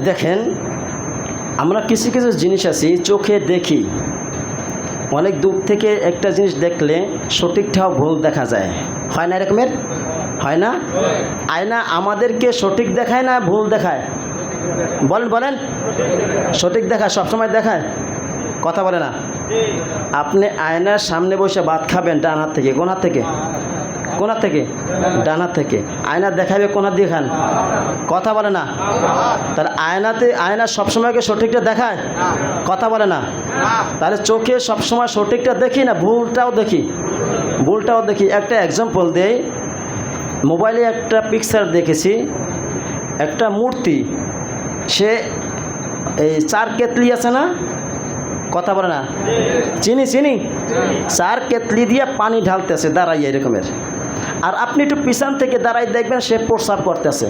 দেখেন, আমরা কিছু কিছু জিনিস আছি, চোখে দেখি। অনেক দূর থেকে একটা জিনিস দেখলে সঠিকটাও ভুল দেখা যায়। হয় না এরকমের? হয় না? আয়না আমাদেরকে সঠিক দেখায় না ভুল দেখায়? বলেন বলেন। সঠিক দেখায়, সবসময় দেখায়? কথা বলে না। আপনি আয়নার সামনে বসে ভাত খাবেন ডান হাত থেকে, কোন হাত থেকে? কোন থেকে? ডান থেকে। আয়না দেখাবে কোনার দিয়ে খান। কথা বলে না। তাহলে আয়নাতে, আয়না সবসময়কে সঠিকটা দেখায়? কথা বলে না। তাহলে চোখে সবসময় সঠিকটা দেখি না? ভুলটাও দেখি। ভুলটাও দেখি। একটা এক্সাম্পল দেই। মোবাইলে একটা পিকচার দেখেছি। একটা মূর্তি। সে এই চার কেতলি আছে না? কথা বলে না। চিনি চিনি? চার কেতলি দিয়ে পানি ঢালতেছে, দাঁড়াইয়া এরকমের। আর আপনি একটু পিছন থেকে দাঁড়াই দেখবেন সে প্রস্রাব করতেছে।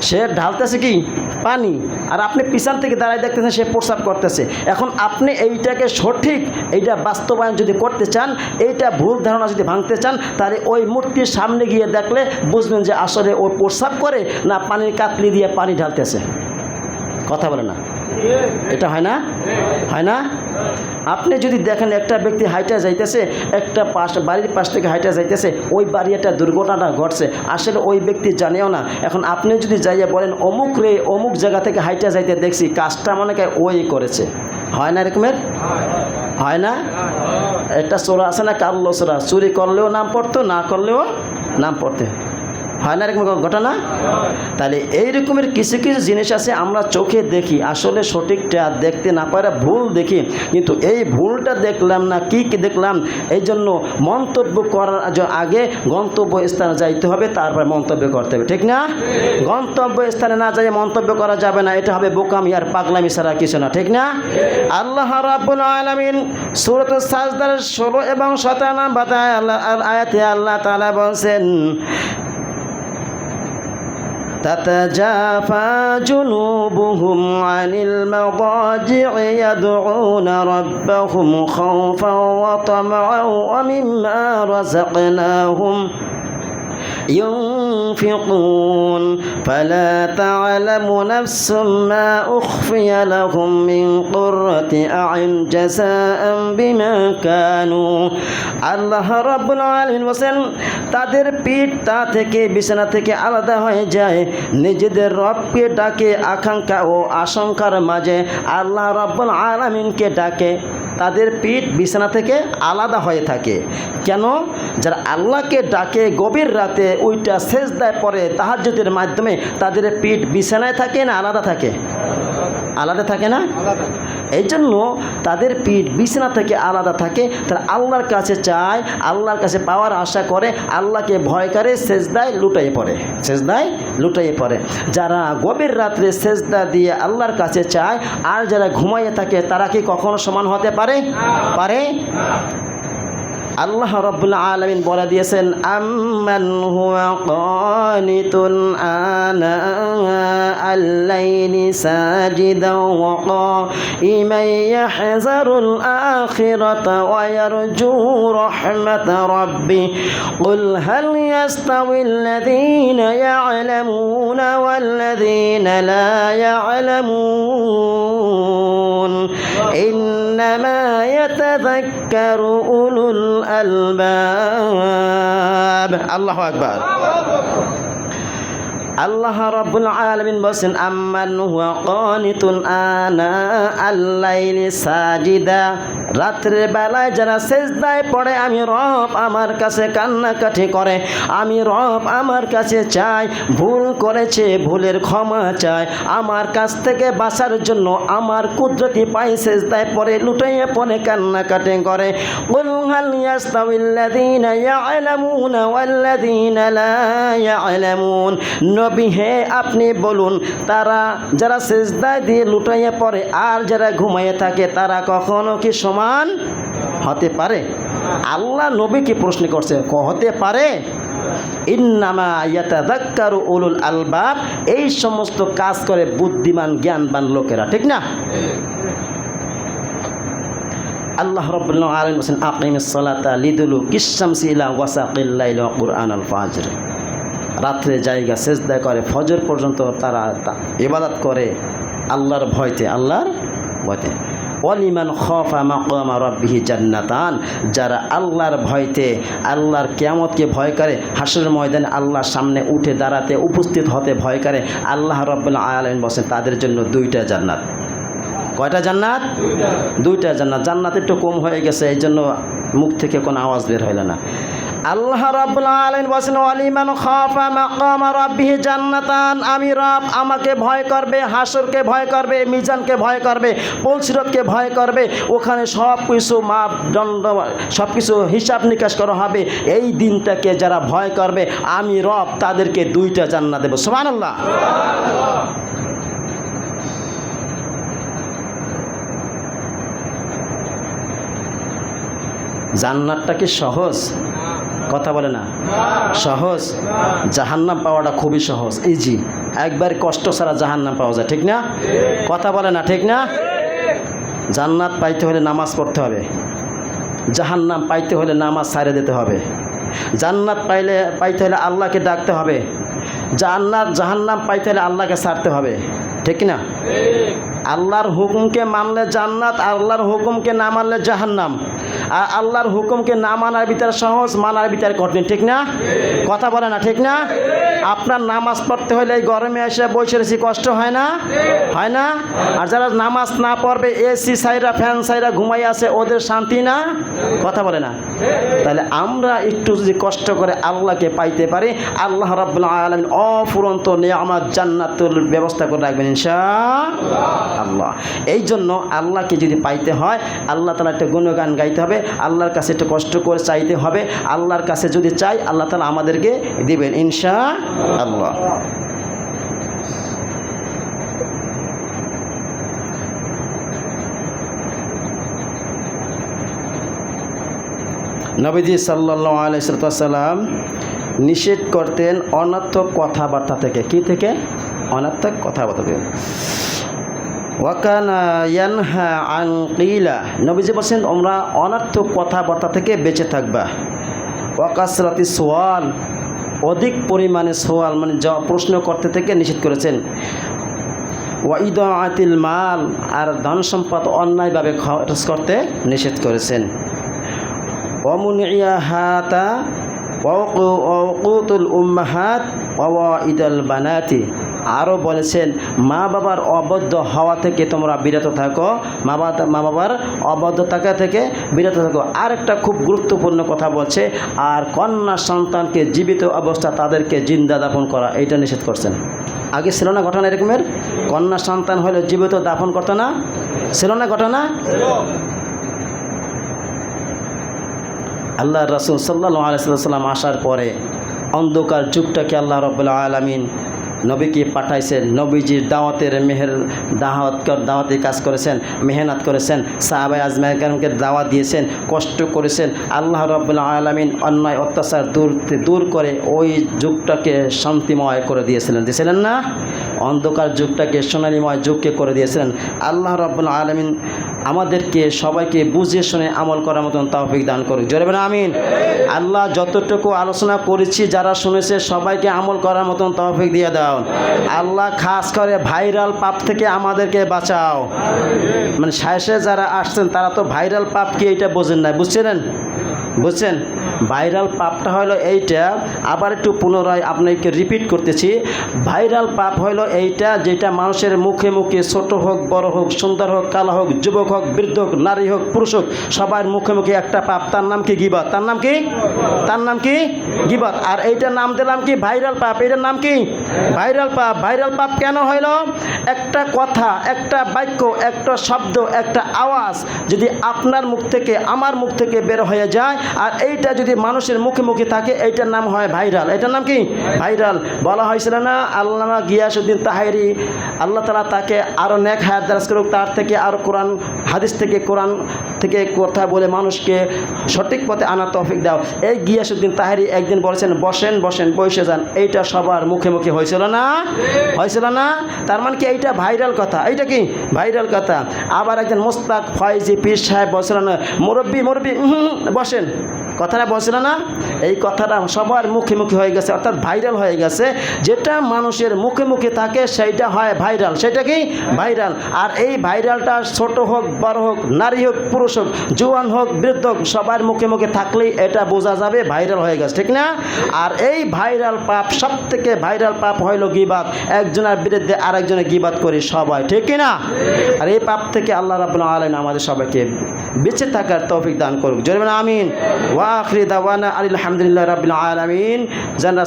সে ঢালতেছে কি? পানি। আর আপনি পিছন থেকে দাঁড়ায় দেখতেছেন সে প্রস্রাব করতেছে। এখন আপনি এইটাকে সঠিক, এইটা বাস্তবায়ন যদি করতে চান, এইটা ভুল ধারণা যদি ভাঙতে চান, তাহলে ওই মূর্তির সামনে গিয়ে দেখলে বুঝবেন যে আসলে ও প্রস্রাব করে না পানির কাতলি দিয়ে পানি ঢালতেছে। কথা বলে না? এটা হয় না? হয় না? আপনি যদি দেখেন একটা ব্যক্তি হাইটা যাইতেছে একটা পাশ বাড়ির পাশ থেকে হাইটা যাইতেছে ওই বাড়ি একটা দুর্ঘটনা ঘটছে। আসলে ওই ব্যক্তি জানেও না। এখন আপনি যদি যাইয়া বলেন অমুক রে অমুক জায়গা থেকে হাইটা যাইতে দেখছি কাজটা মনে ওই করেছে। হয় না এরকমের? হয় না? একটা চোরা আছে না কাল্লো চোরা। চুরি করলেও নাম পড়তো না করলেও নাম পড়তে। হয় না এরকম ঘটনা? তাহলে এই রকমের কিছু কিছু জিনিস আছে আমরা চোখে দেখি, আসলে সঠিকটা দেখতে না পারে ভুল দেখি, কিন্তু এই ভুলটা দেখলাম না, কি কি দেখলাম এই জন্য মন্তব্য করার আগে গন্তব্য স্থানে যাইতে হবে, তারপর মন্তব্য করতে হবে, ঠিক না? গন্তব্য স্থানে না যাই মন্তব্য করা যাবে না, এটা হবে বোকামি আর পাগলামি ছাড়া কিছু না, ঠিক না? আল্লাহ রাব্বুল আলামিন সূরাত সাজদার ষোলো এবং সতেরো নম্বর আয়াতে আল্লাহ তাআলা বলছেন تتجافى جنوبهم عن المضاجع يدعون ربهم خوفا وطمعا ومما رزقناهم ينفقون فلا تعلم نفس ما أخفي لهم من قرة أعين جزاء بما كانوا আল্লাহ রাব্বুল আলামিন বলেন তাদের পিঠ তা থেকে বিছানা থেকে আলাদা হয়ে যায় নিজেদের রবকে ডাকে আকাঙ্ক্ষা ও আশঙ্কার মাঝে আল্লাহ রাব্বুল আলামিনকে ডাকে তাদের পিঠ বিছানা থেকে আলাদা হয়ে থাকে। কেন? যারা আল্লাহকে ডাকে গভীর রাতে ওইটা শেষ দেয় পরে তাহাজ্যতের মাধ্যমে তাদের পিঠ বিছানায় থাকে না আলাদা থাকে? আলাদা থাকে না? এই জন্য তাদের পিঠ বিছানা থেকে আলাদা থাকে। তারা আল্লাহর কাছে চায়, আল্লাহর কাছে পাওয়ার আশা করে, আল্লাহকে ভয় করে, সেজদায় লুটাই পড়ে। সেজদায় লুটাই পড়ে। যারা গভীর রাত্রে সেজদা দিয়ে আল্লাহর কাছে চায়, আর যারা ঘুমাইয়ে থাকে, তারা কি কখনো সমান হতে পারে? পারে? আল্লাহ রব্বুল আলমিন বলে দিয়েছেন, আম্মান হুয়া আনা الليل ساجدا وقائما يحذر الآخرة ويرجو رحمة ربه. قل هل يستوي الذين يعلمون والذين لا يعلمون؟ إنما يتذكر أولو الألباب. الله أكبر. আল্লাহ রাব্বুল আলামিন বলেন আম্মান হুয়া কানিতুন আনা আল্লাইলি সাজিদা রাত্রের বেলায় যারা সেজদায় পড়ে আমি রব আমার কাছে কান্নাকাটি করে আমি রব আমার কাছে চাই ভুল করেছে ভুলের ক্ষমা চাই আমার কাছ থেকে বাঁচার জন্য আমার কুদরতি পাই সেজদায় পড়ে লুটাইয়ে পড়ে কান্নাকাটি করে قل هل يستوي الذين يعلمون والذين لا يعلمون নবী হে আপনি বলুন, তারা যারা সেজদায় দিয়ে লুটাইয়ে পড়ে আর যারা ঘুমাইয়ে থাকে, তারা কখনো কি সমান হতে পারে? আল্লাহ নবীকে প্রশ্ন করছে, ক- হতে পারে? আলবাব, এই সমস্ত কাজ করে বুদ্ধিমান, জ্ঞানবান লোকেরা, ঠিক না? আল্লাহ রব্বুল্লাহ আলম হোসেন আকিম সালাতা লিদুলু কিসামসি ইলা আল ফাজর। রাত্রে জায়গা সেজদা করে, ফজর পর্যন্ত তারা ইবাদত করে আল্লাহর ভয়তে আল্লাহর ভয়তে। অলিমান খফা মাকামা রব্বিহি জান্নাতান, যারা আল্লাহর ভয়তে, আল্লাহর কিয়ামতকে ভয় করে, হাসরের ময়দানে আল্লাহর সামনে উঠে দাঁড়াতে উপস্থিত হতে ভয় করে, আল্লাহ রব্বুল আলমিন বসেন তাদের জন্য দুইটা জান্নাত। কয়টা জান্নাত? দুইটা জান্নাত। জান্নাত একটু কম হয়ে গেছে এই জন্য মুখ থেকে কোনো আওয়াজ বের হইল না। আল্লাহ রাব্বুল আলামিন বলেন ওয়ালিমান খাফা মাকাম রাব্বিহি জান্নাতান আমি রব আমাকে ভয় করবে, হাসরকে ভয় করবে, মিজানকে ভয় করবে, পলসিরতকে ভয় করবে, ওখানে সব কিছু মাপ, দণ্ড সব কিছু হিসাব নিকাশ করা হবে, এই দিনটাকে যারা ভয় করবে, আমি রব তাদেরকে দুইটা জান্নাত দেবো। সুবহানাল্লাহ। জান্নাতটা কি সহজ? কথা বলে না? সহজ? জাহান্নাম পাওয়াটা খুবই সহজ ইজি একবার কষ্ট ছাড়া জাহান্নাম পাওয়া যায়, ঠিক না? কথা বলে না, ঠিক না? জান্নাত পাইতে হলে নামাজ পড়তে হবে। জাহান্নাম পাইতে হলে নামাজ ছাড়ে দিতে হবে। জান্নাত পাইলে, পাইতে হলে আল্লাহকে ডাকতে হবে। জান্নাত, জাহান্নাম পাইতে হলে আল্লাহকে ছাড়তে হবে, ঠিক না? আল্লাহর হুকুমকে মানলে জান্নাত, আল্লাহর হুকুমকে না মানলে জাহান্নাম। আর আল্লাহর হুকুমকে না মানার ভিতরে সহজ, মানার ভিতরে কঠিন, ঠিক না? কথা বলে না, ঠিক না? আপনার নামাজ পড়তে হলে এই গরমে এসে বসে রয়েছি, কষ্ট হয় না? হয় না? আর যারা নামাজ না পড়বে, এসি সাইরা ফ্যান সাইরা ঘুমাই আছে, ওদের শান্তি না? কথা বলে না। তাহলে আমরা একটু যদি কষ্ট করে আল্লাহকে পাইতে পারি, আল্লাহ রাব্বুল আলামিন অফুরন্ত নিয়ামত জান্নাতুল ব্যবস্থা করে রাখবেন ইনশা আল্লাহ এই জন্য আল্লাহকে যদি পাইতে হয়, আল্লাহ তালা একটা গুণগান গাইতে হবে, আল্লাহর কাছে একটু কষ্ট করে চাইতে হবে। আল্লাহর কাছে যদি চাই, আল্লাহ তালা আমাদেরকে দিবেন ইনশা আল্লাহ নবীজি সাল্লাহ আলাইসালাম নিষেধ করতেন অনর্থক কথাবার্তা থেকে। কি থেকে? অনর্থক কথাবার্তা থেকে। ওয়াকানা ইয়ানহা নবীজি তোমরা অনর্থক কথাবার্তা থেকে বেঁচে থাকবা। ওয়াকাসরাতি সোয়াল, অধিক পরিমাণে সোয়াল মানে যা প্রশ্ন করতে থেকে নিষেধ করেছেন। ওয়াইদ আতিল মাল, আর ধন সম্পদ অন্যায়ভাবে খরচ করতে নিষেধ করেছেন। অমুনিয়া হাতা ওকুতুল উম্মাহাত, ওয়া ইদাল বানাতি। আরও বলেছেন, মা বাবার অবদ্ধ হওয়া থেকে তোমরা বিরত থাকো। মা বাবা মা বাবার অবদ্ধ থাকা থেকে বিরত থাকো। আর একটা খুব গুরুত্বপূর্ণ কথা বলছে, আর কন্যা সন্তানকে জীবিত অবস্থা তাদেরকে জিন্দা দাপন করা। এইটা নিষেধ করছেন। আগে ছিল না ঘটনা এরকমের? কন্যা সন্তান হলে জীবিত দাপন করতো না? ছিল না ঘটনা আল্লাহ রসুল সাল্লাহ আলাইসাল্লাম আসার পরে অন্ধকার যুগটাকে আল্লাহ রব্বুল্লা আলমিন নবীকে পাঠাইছেন। নবীজির দাওয়াতের মেহের দাওয়াত দাওয়াতে কাজ করেছেন, মেহনত করেছেন সাহাবাই আজমাইকারকে দাওয়াত দিয়েছেন, কষ্ট করেছেন। আল্লাহ রব্বুল্লা আলমিন অন্যায় অত্যাচার দূর দূর করে ওই যুগটাকে শান্তিময় করে দিয়েছিলেন। দিয়েছিলেন না? অন্ধকার যুগটাকে, সোনালিময় যুগকে করে দিয়েছিলেন। আল্লাহ রব্বুল্লা আলমিন আমাদেরকে সবাইকে বুঝে শুনে আমল করার মতন তাওফিক দান করুক। জোরে বলেন আমিন। আল্লাহ যতটুকু আলোচনা করেছি, যারা শুনেছে, সবাইকে আমল করার মতন তৌফিক দিয়ে দাও। আল্লাহ খাস করে ভাইরাল পাপ থেকে আমাদেরকে বাঁচাও। মানে শেষে যারা আসছেন, তারা তো ভাইরাল পাপ কি এটা বোঝেন না বুঝছিলেন? বুঝছেন? ভাইরাল পাপটা হলো এইটা। আবার একটু পুনরায় আপনাকে রিপিট করতেছি। ভাইরাল পাপ হলো এইটা যেটা মানুষের মুখে মুখে ছোট হোক, বড় হোক, সুন্দর হোক, কালো হোক, যুবক হোক, বৃদ্ধ হোক, নারী হোক, পুরুষ হোক, সবার মুখে মুখে একটা পাপ। তার নাম কি গিবত? তার নাম কি? তার নাম কি? গিবত। আর এইটার নাম দিলাম কি? ভাইরাল পাপ। এটার নাম কি? ভাইরাল পাপ। ভাইরাল পাপ কেন হইল? একটা কথা, একটা বাক্য, একটা শব্দ, একটা আওয়াজ যদি আপনার মুখ থেকে, আমার মুখ থেকে বের হয়ে যায়, আর এইটা যদি মানুষের মুখে মুখে থাকে, এইটার নাম হয় ভাইরাল। এটার নাম কি? ভাইরাল। বলা হয়েছিল না, আল্লামা গিয়াসুদ্দিন তাহেরি আল্লাহ তালা তাকে আরও নেক হায়াত দারাজ করুক, তার থেকে আরও কোরআন, হাদিস থেকে কোরআন থেকে কথা বলে মানুষকে সঠিক পথে আনা তৌফিক দাও। এই গিয়াসুদ্দিন তাহেরি একদিন বলেছেন, বসেন বসেন, বসে যান। এইটা সবার মুখে মুখে হয়েছিল না? হয়েছিল না? তার মানে কি এইটা ভাইরাল কথা? এইটা কি? ভাইরাল কথা। আবার একজন মোস্তাক ফয়জি পীর সাহেব বলছিলেন, মুরব্বী মুরব্বী বসেন। কথাটা বলছিল না? এই কথাটা সবার মুখে মুখে হয়ে গেছে, অর্থাৎ ভাইরাল হয়ে গেছে। যেটা মানুষের মুখে মুখে থাকে, সেইটা হয় ভাইরাল সেটা কি? ভাইরাল আর এই ভাইরালটা ছোট হোক, বড় হোক, নারী হোক, পুরুষ হোক, জোয়ান হোক, বৃদ্ধ হোক, সবার মুখে মুখে থাকলেই এটা বোঝা যাবে ভাইরাল হয়ে গেছে, ঠিক না? আর এই ভাইরাল পাপ সব থেকে ভাইরাল পাপ হইল গিবাদ। একজনের বিরুদ্ধে আরেকজনের গিবাদ করি সবাই, ঠিক না? আর এই পাপ থেকে আল্লাহ রাবুল আলম আমাদের সবাইকে বেঁচে থাকার তৌফিক দান করুক। জরিমান আমিন। ওয়াফরি দাওয়ানা আলহামদুলিল্লাহ রাবিল আলমিন জানা